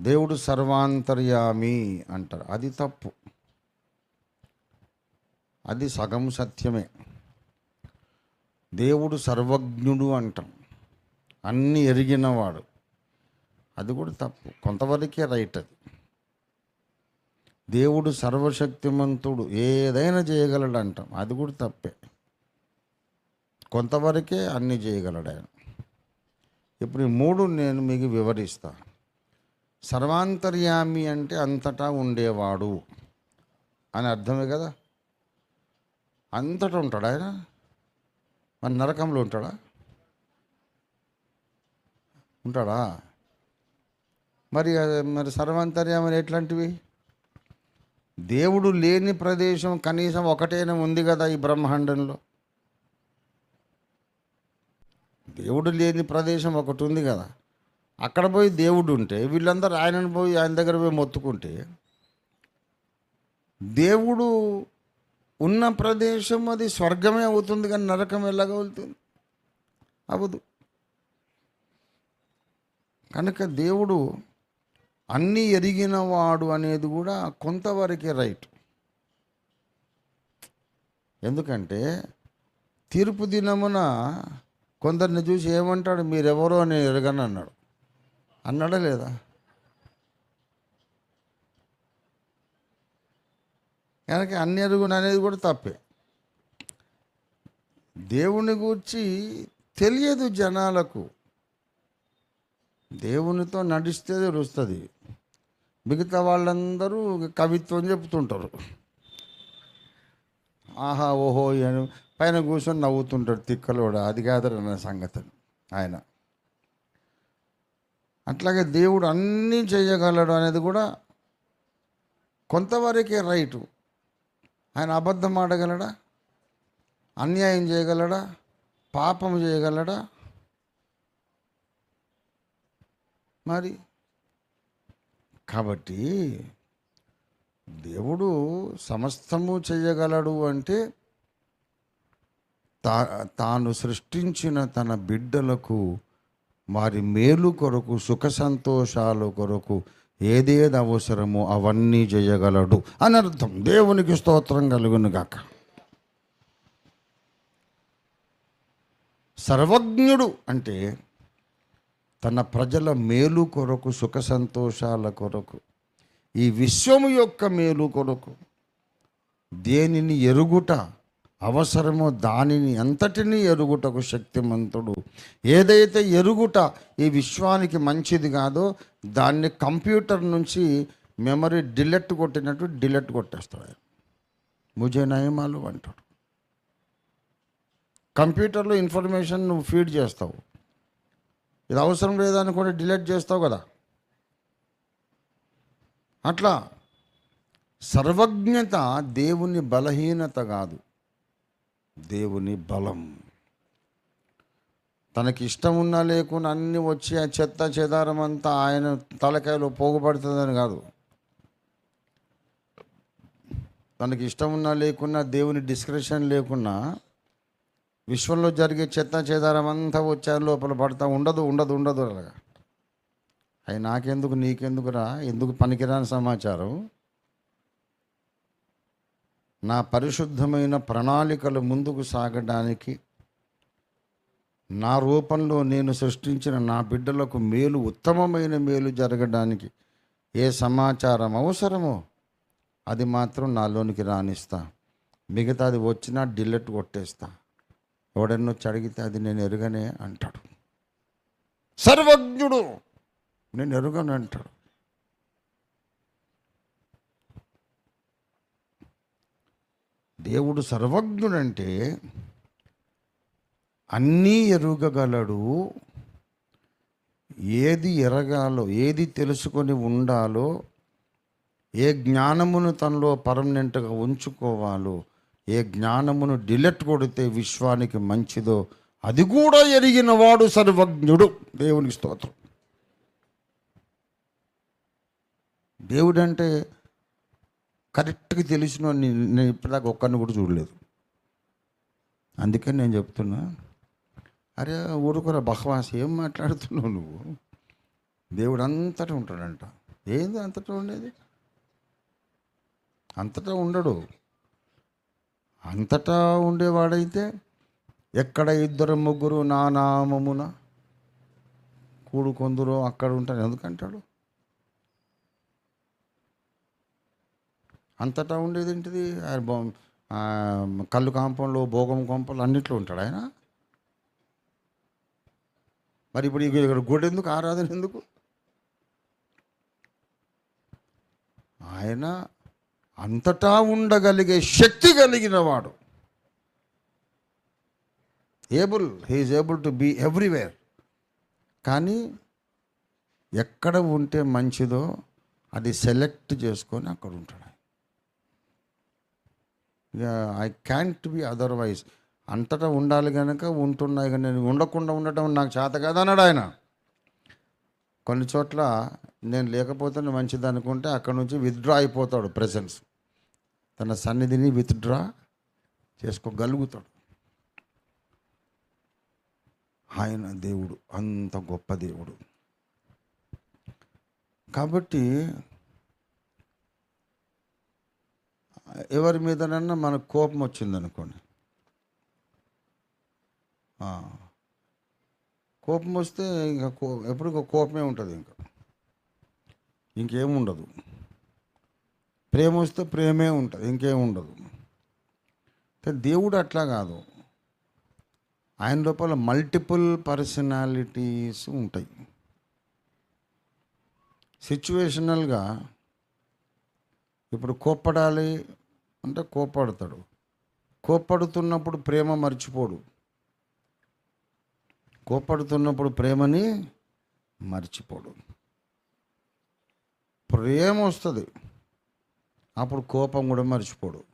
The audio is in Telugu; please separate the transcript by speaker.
Speaker 1: దేవుడు సర్వాంతర్యామి అంటారు. అది తప్పు. అది సగం సత్యమే. దేవుడు సర్వజ్ఞుడు అంటాం. అన్నీ ఎరిగినవాడు అది కూడా తప్పు. కొంతవరకే రైట్ అది. దేవుడు సర్వశక్తిమంతుడు ఏదైనా చేయగలడు అంటాం అది కూడా తప్పే. కొంతవరకే అన్నీ చేయగలడు ఆయన ఇప్పుడు ఈ మూడు నేను మీకు వివరిస్తాను సర్వాంతర్యామి అంటే అంతటా ఉండేవాడు అని అర్థమే కదా? అంతటా ఉంటాడు ఆయన? మన నరకంలో ఉంటాడా? ఉంటాడా? మరి అది- మరి సర్వాంతర్యామని ఎట్లాంటివి? దేవుడు లేని ప్రదేశం కనీసం ఒకటైనా ఉంది కదా ఈ బ్రహ్మాండంలో. దేవుడు లేని ప్రదేశం ఒకటి ఉంది కదా. అక్కడ పోయి దేవుడు ఉంటే వీళ్ళందరూ ఆయనను పోయి ఆయన దగ్గర పోయి మొత్తుకుంటే దేవుడు ఉన్న ప్రదేశం అది స్వర్గమే అవుతుంది కానీ నరకం ఎలాగో అవుతుంది అవదు కనుక దేవుడు అన్నీ ఎరిగినవాడు అనేది కూడా కొంతవరకే రైట్. ఎందుకంటే తీర్పు దినమున కొందరిని చూసి ఏమంటాడు మీరెవరో అని ఎరగనన్నాడు. అన్నాడా లేదా? కనుక అన్ని ఎరుగును అనేది కూడా తప్పే. దేవుని గూర్చి తెలియదు జనాలకు. దేవునితో నడిస్తే తెలుస్తుంది. మిగతా వాళ్ళందరూ కవిత్వం చెప్తుంటారు. ఆహా ఓహో అని పైన కూర్చొని నవ్వుతుంటాడు కూడా అది కాదన్న సంగతి ఆయన. అట్లాగే దేవుడు అన్నీ చేయగలడు అనేది కూడా కొంతవరకే రైటు. ఆయన అబద్ధం ఆడగలడా? అన్యాయం చేయగలడా? పాపం చేయగలడా? మరి? కాబట్టి దేవుడు సమస్తము చేయగలడు అంటే తా తాను సృష్టించిన తన బిడ్డలకు వారి మేలు కొరకు సుఖ సంతోషాల కొరకు ఏదేది అవసరమో అవన్నీ చేయగలడు అని అర్థం. దేవునికి స్తోత్రం కలుగును గాక. సర్వజ్ఞుడు అంటే తన ప్రజల మేలు కొరకు సుఖ సంతోషాల కొరకు ఈ విశ్వము యొక్క మేలు కొరకు దేనిని ఎరుగుట అవసరమో దానిని అంతటినీ ఎరుగుటకు శక్తిమంతుడు. ఏదైతే ఎరుగుట ఈ విశ్వానికి మంచిది కాదో దాన్ని కంప్యూటర్ నుంచి మెమరీ డిలెట్ కొట్టినట్టు డిలెట్ కొట్టేస్తాడు. ఆయన. ముజే నయమాలు అంటాడు. కంప్యూటర్లో ఇన్ఫర్మేషన్ నువ్వు ఫీడ్ చేస్తావు. ఇది అవసరం లేదని కూడా డిలీట్ చేస్తావు కదా. అట్లా సర్వజ్ఞత దేవుని బలహీనత కాదు. దేవుని బలం. తనకి ఇష్టం ఉన్నా లేకున్నా అన్నీ వచ్చి ఆ చెత్త చెదారం అంతా ఆయన తలకాయలో పోగుపడుతుందని కాదు. తనకి ఇష్టం ఉన్నా లేకున్నా దేవుని డిస్క్రిప్షన్ లేకున్నా విశ్వంలో జరిగే చెత్త చెదారం అంతా వచ్చారు లోపల పడతా ఉండదు ఉండదు ఉండదు అలాగా. అవి నాకెందుకు నీకెందుకురా? ఎందుకు పనికిరాని సమాచారం? నా పరిశుద్ధమైన ప్రణాళికలు ముందుకు సాగడానికి నా రూపంలో నేను సృష్టించిన నా బిడ్డలకు మేలు ఉత్తమమైన మేలు జరగడానికి ఏ సమాచారం అవసరమో అది మాత్రం నాలోనికి రానిస్తా. మిగతాది వచ్చినా డిల్లెట్ కొట్టేస్తా. ఎవడన్నా చడిగితే అడిగితే అది నేను ఎరుగనే అంటాడు. సర్వజ్ఞుడు నేను ఎరుగను అంటాడు. దేవుడు సర్వజ్ఞుడంటే అన్నీ ఎరుగగలడు. ఏది ఎరగాలో ఏది తెలుసుకొని ఉండాలో ఏ జ్ఞానమును తనలో పర్మనెంట్గా ఉంచుకోవాలో ఏ జ్ఞానమును డిలెట్ కొడితే విశ్వానికి మంచిదో అది కూడా ఎరిగిన వాడు సర్వజ్ఞుడు. దేవునికి స్తోత్రం. దేవుడంటే కరెక్ట్గా తెలిసిన నేను ఇప్పటిదాకా ఒక్కరిని కూడా చూడలేదు. అందుకని నేను చెప్తున్నా అరే ఊరుకురా బహవాస్ ఏం మాట్లాడుతున్నావు నువ్వు? దేవుడు అంతటా ఉంటాడంట. ఏంది అంతటా ఉండేది? అంతటా ఉండడు. అంతటా ఉండేవాడైతే ఎక్కడ ఇద్దరు ముగ్గురు నా నామమున అక్కడ ఉంటాను ఎందుకంటాడు? అంతటా ఉండేది ఏంటిది? ఆయన కళ్ళు కాంపంలో భోగం కొంపలు అన్నిట్లో ఉంటాడు ఆయన. మరి ఇప్పుడు ఇక ఇక్కడ గుడి ఎందుకు ఆరాధన ఎందుకు? ఆయన అంతటా ఉండగలిగే శక్తి కలిగిన వాడు. Able he is able to be everywhere కానీ ఎక్కడ ఉంటే మంచిదో అది సెలెక్ట్ చేసుకొని అక్కడ ఉంటాడు ఐ క్యాంట్ బి అదర్వైజ్ అంతటా ఉండాలి కనుక ఉంటున్నాయి కానీ నేను ఉండకుండా ఉండటం నాకు చేత కదా అన్నాడు ఆయన. కొన్ని చోట్ల నేను లేకపోతే మంచిది అనుకుంటే అక్కడ నుంచి విత్డ్రా అయిపోతాడు ప్రెసెన్స్ తన సన్నిధిని విత్డ్రా చేసుకోగలుగుతాడు. ఆయన దేవుడు అంత గొప్ప దేవుడు. కాబట్టి ఎవరి మీదనన్నా మనకు కోపం వచ్చిందనుకోండి. కోపం వస్తే ఇంకా కో ఎప్పుడు కోపమే ఉంటుంది ఇంకా. ఇంకేం ఉండదు ప్రేమ వస్తే ప్రేమే ఉంటుంది ఇంకేం ఉండదు. దేవుడు అట్లా కాదు. ఆయన లోపల మల్టిపుల్ పర్సనాలిటీస్ ఉంటాయి. సిచ్యువేషనల్గా ఇప్పుడు కోప్పడాలి అంటే కోప్పడతాడు. కోప్పడుతున్నప్పుడు ప్రేమ మర్చిపోడు. కోప్పడుతున్నప్పుడు ప్రేమని మర్చిపోడు. ప్రేమ వస్తుంది. అప్పుడు కోపం కూడా మర్చిపోడు.